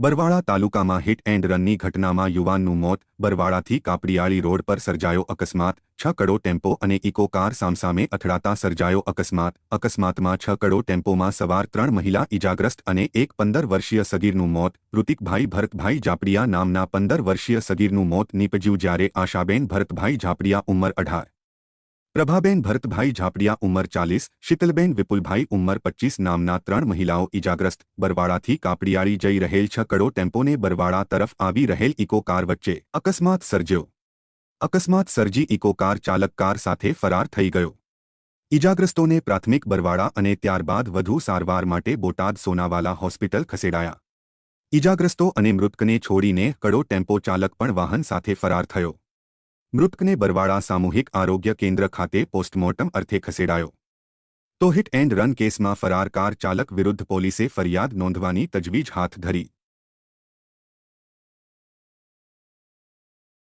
બરવાળા તાલુકામાં hit and રનની ઘટનામાં યુવાનનું મોત, બરવાળાથી કાપડિયાળી રોડ પર સર્જાયો અકસ્માત, છ કડો ટેમ્પો અને ઇકો કાર સામસામે અથડાતા સર્જાયો અકસ્માત. અકસ્માતમાં છ કડો ટેમ્પોમાં સવાર ત્રણ મહિલા ઇજાગ્રસ્ત અને એક પંદર વર્ષીય સગીરનું મોત. ઋતિકભાઈ ભરતભાઈ જાપડિયા નામના પંદર વર્ષીય સગીરનું મોત નીપજ્યું જ્યારે આશાબેન ભરતભાઈ જાપડિયા ઉંમર અઢાર. પ્રભાબેન ભરતભાઈ ઝાપડિયા ઉંમર ચાલીસ શીતલબેન વિપુલભાઈ ઉંમર પચ્ચીસ નામના ત્રણ મહિલાઓ ઇજાગ્રસ્ત બરવાડાથી કાપડિયાળી જઈ રહેલ છ કડો ટેમ્પોને બરવાડા તરફ આવી રહેલ ઇકો કાર વચ્ચે અકસ્માત સર્જ્યો અકસ્માત સર્જી ઇકો કાર ચાલક કાર સાથે ફરાર થઈ ગયો ઇજાગ્રસ્તોને પ્રાથમિક બરવાડા અને ત્યારબાદ વધુ સારવાર માટે બોટાદ સોનાવાલા હોસ્પિટલ ખસેડાયા ઇજાગ્રસ્તો અને મૃતકને છોડીને કડો ટેમ્પો ચાલક પણ વાહન સાથે ફરાર થયો મૃતકને બરવાડા સામૂહિક આરોગ્ય કેન્દ્ર ખાતે પોસ્ટમોર્ટમ અર્થે ખસેડાયો તો હિટ એન્ડ રન કેસમાં ફરાર કાર ચાલક વિરુદ્ધ પોલીસે ફરિયાદ નોંધવાની તજવીજ હાથ ધરી